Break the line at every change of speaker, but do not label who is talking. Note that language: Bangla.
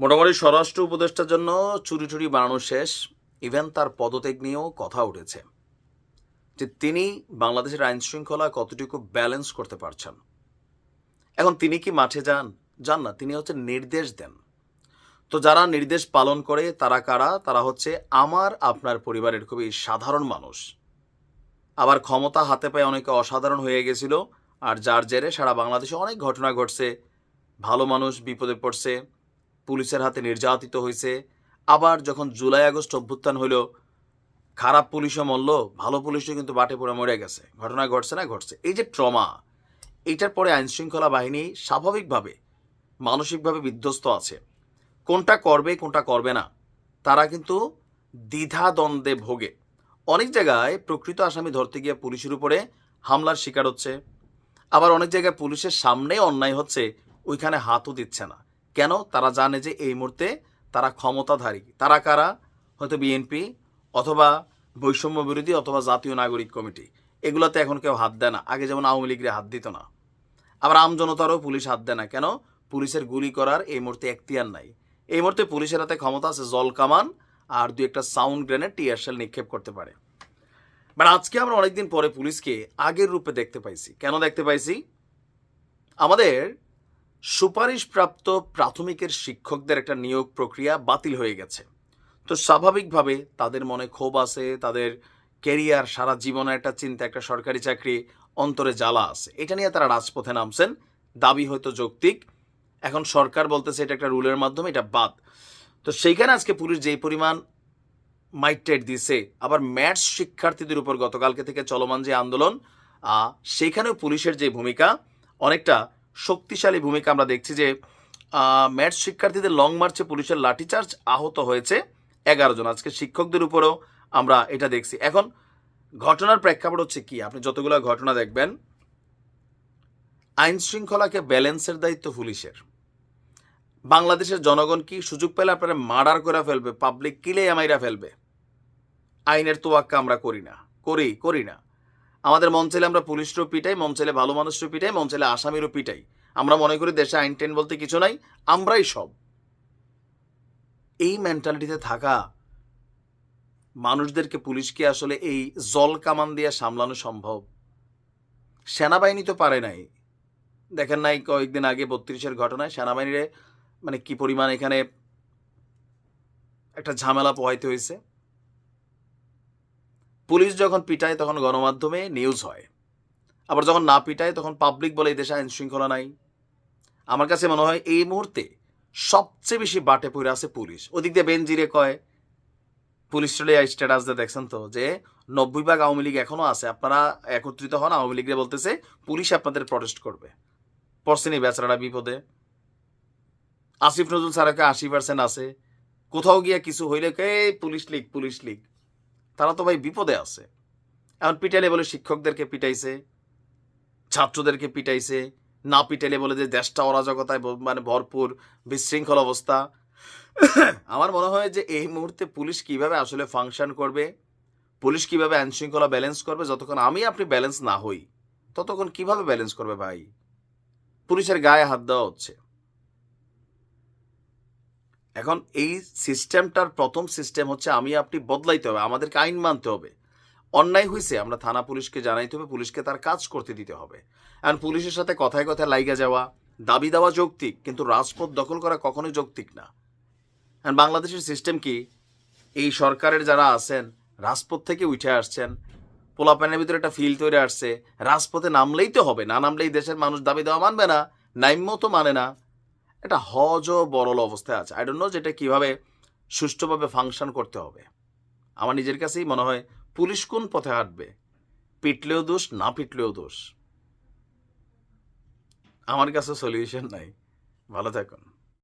মোটামুটি স্বরাষ্ট্র উপদেষ্টার জন্য চুরি চুরি বানানো শেষ। ইভেন তার পদত্যাগ নিয়েও কথা উঠেছে যে তিনি বাংলাদেশের আইন শৃঙ্খলা কতটুকু ব্যালেন্স করতে পারছেন। এখন তিনি কি মাঠে যান? যান না, তিনি হচ্ছে নির্দেশ দেন। তো যারা নির্দেশ পালন করে, তারা কারা? তারা হচ্ছে আমার, আপনার পরিবারের খুবই সাধারণ মানুষ। আবার ক্ষমতা হাতে পায়ে অনেকে অসাধারণ হয়ে গেছিল, আর যার জেরে সারা বাংলাদেশে অনেক ঘটনা ঘটছে। ভালো মানুষ বিপদে পড়ছে পুলিশের হাতে নির্যাতিত হয়েছে। আবার যখন জুলাই আগস্ট অভ্যুত্থান হইল, খারাপ পুলিশও মরল, ভালো পুলিশও কিন্তু বাটে পড়ে মরে গেছে। ঘটনা ঘটছে না ঘটছে। এই যে ট্রমা, এইটার পরে আইনশৃঙ্খলা বাহিনী স্বাভাবিকভাবে, মানসিকভাবে বিধ্বস্ত আছে। কোনটা করবে কোনটা করবে না, তারা কিন্তু দ্বিধা দ্বন্দ্বে ভোগে। অনেক জায়গায় প্রকৃত আসামি ধরতে গিয়ে পুলিশের উপরে হামলার শিকার হচ্ছে। আবার অনেক জায়গায় পুলিশের সামনে অন্যায় হচ্ছে, ওইখানে হাতও দিচ্ছে না। কেন? তারা জানে যে এই মুহূর্তে তারা ক্ষমতাধারী। তারা কারা? হয়তো বিএনপি অথবা বৈষম্য বিরোধী অথবা জাতীয় নাগরিক কমিটি। এগুলোতে এখন কেউ হাত দেয় না। আগে যেমন আওয়ামী লীগরে হাত দিত না। আবার আমজনতারও পুলিশ হাত দেয় না। কেন? পুলিশের গুলি করার এই মুহূর্তে এখতিয়ার নাই। এই মুহূর্তে পুলিশের হাতে ক্ষমতা আছে জল কামান আর দু একটা সাউন্ড গ্রেনেড টিয়ারশেল নিক্ষেপ করতে পারে। বাট আজকে আমরা অনেকদিন পরে পুলিশকে আগের রূপে দেখতে পাইছি। কেন দেখতে পাইছি? আমাদের সুপারিশপ্রাপ্ত প্রাথমিকের শিক্ষকদের একটা নিয়োগ প্রক্রিয়া বাতিল হয়ে গেছে। তো স্বাভাবিকভাবে তাদের মনে ক্ষোভ আছে তাদের কেরিয়ার সারা জীবনে একটা চিন্তা একটা সরকারি চাকরি অন্তরে জ্বালা আছে। এটা নিয়ে তারা রাজপথে নামছেন দাবি হয়তো যৌক্তিক। এখন সরকার বলতেছে এটা একটা রুলের মাধ্যমে এটা বাদ। তো সেইখানে আজকে পুলিশ যেই পরিমাণ মাইটেড দিছে আবার ম্যাথস শিক্ষার্থীদের উপর গতকালকে থেকে চলমান যে আন্দোলন আহ, সেইখানেও পুলিশের যে ভূমিকা অনেকটা শক্তিশালী ভূমিকা আমরা দেখছি যে ম্যাথস শিক্ষার্থীদের লং মার্চে পুলিশের লাঠিচার্জ আহত হয়েছে এগারো জন। আজকে শিক্ষকদের উপরেও আমরা এটা দেখছি। এখন ঘটনার প্রেক্ষাপট হচ্ছে কি? আপনি যতগুলো ঘটনা দেখবেন আইন শৃঙ্খলাকে ব্যালেন্সের দায়িত্ব পুলিশের। বাংলাদেশের জনগণ কি সুযোগ পেলে আপনারা মার্ডার করে ফেলবে? পাবলিক কিলে আমাইরা ফেলবে? আইনের তোয়াক্কা আমরা করি না। করি করি না। আমাদের মন চাইলে আমরা পুলিশরও পিটাই, মন চাইলে ভালো মানুষরও পিটাই, মন চাইলে আসামিরও পিটাই। আমরা মনে করি দেশে আইন টেন বলতে কিছু নাই, আমরাই সব। এই মেন্টালিটিতে থাকা মানুষদেরকে পুলিশকে আসলে এই জল কামান দিয়ে সামলানো সম্ভব। সেনাবাহিনী তো পারে নাই। দেখেন নাই কয়েকদিন আগে বত্রিশের ঘটনায় সেনাবাহিনীরে মানে কি পরিমাণ এখানে একটা ঝামেলা পোহাইতে হয়েছে। পুলিশ যখন পিটায় তখন গণমাধ্যমে নিউজ হয়। আবার যখন না পিটায় তখন পাবলিক বলে এই দেশে আইন শৃঙ্খলা নাই। আমার কাছে মনে হয় এই মুহূর্তে সবচেয়ে বেশি বাটে পড়ে আছে পুলিশ। ওদিক দিয়ে বেনজিরে কয়, পুলিশ চলে স্ট্যাটাস দিয়ে দেখছেন তো, যে নব্বই ভাগ আওয়ামী লীগ এখনও আছে। আপনারা একত্রিত হন, আওয়ামী লীগরে বলতেছে, পুলিশ আপনাদের প্রটেস্ট করবে। পড়ছেনি বেচারাটা বিপদে। আসিফ নজরুল স্যারকে আশি পার্সেন্ট আছে। কোথাও গিয়ে কিছু হইলে কে পুলিশ লীগ পুলিশ লীগ। তারা তো ভাই বিপদে আছে। এখন পিটাইলে বলে শিক্ষকদেরকে পিটাইছে, ছাত্রদেরকে পিটাইছে, না পিটাইলে বলে যে দেশটা অরাজকতায় মানে ভরপুর, বিশৃঙ্খল অবস্থা। আমার মনে হয় যে এই মুহূর্তে পুলিশ কীভাবে আসলে ফাংশন করবে, পুলিশ কীভাবে আইন শৃঙ্খলা ব্যালেন্স করবে, যতক্ষণ আমি আপনি ব্যালেন্স না হই, ততক্ষণ কীভাবে ব্যালেন্স করবে ভাই? পুলিশের গায়ে হাত দেওয়া হচ্ছে। এখন এই সিস্টেমটার প্রথম সিস্টেম হচ্ছে আমি আপনি বদলাইতে হবে, আমাদেরকে আইন মানতে হবে। অন্যায় হয়েছে আমরা থানা পুলিশকে জানাইতে হবে, পুলিশকে তার কাজ করতে দিতে হবে। আর পুলিশের সাথে কথায় কথায় লাইগা যাওয়া, দাবি দেওয়া যৌক্তিক, কিন্তু রাজপথ দখল করা কখনোই যৌক্তিক না। আর বাংলাদেশের সিস্টেম কি? এই সরকারের যারা আছেন, রাজপথ থেকে উঠে আসছেন, পোলাপানের ভিতরে একটা ফিল তৈরি আসছে, রাজপথে নামলেই তো হবে, না নামলেই দেশের মানুষ দাবি দেওয়া মানবে না নাইম্য তো মানে না। একটা হজ ও বরল অবস্থায় আছে। আই ডোন্ট নো যেটা কীভাবে সুষ্ঠুভাবে ফাংশন করতে হবে। আমার নিজের কাছেই মনে হয় পুলিশ কোন পথে হাঁটবে? পিটলেও দোষ, না পিটলেও দোষ? আমার কাছে সলিউশন নাই। ভালো থাকুন।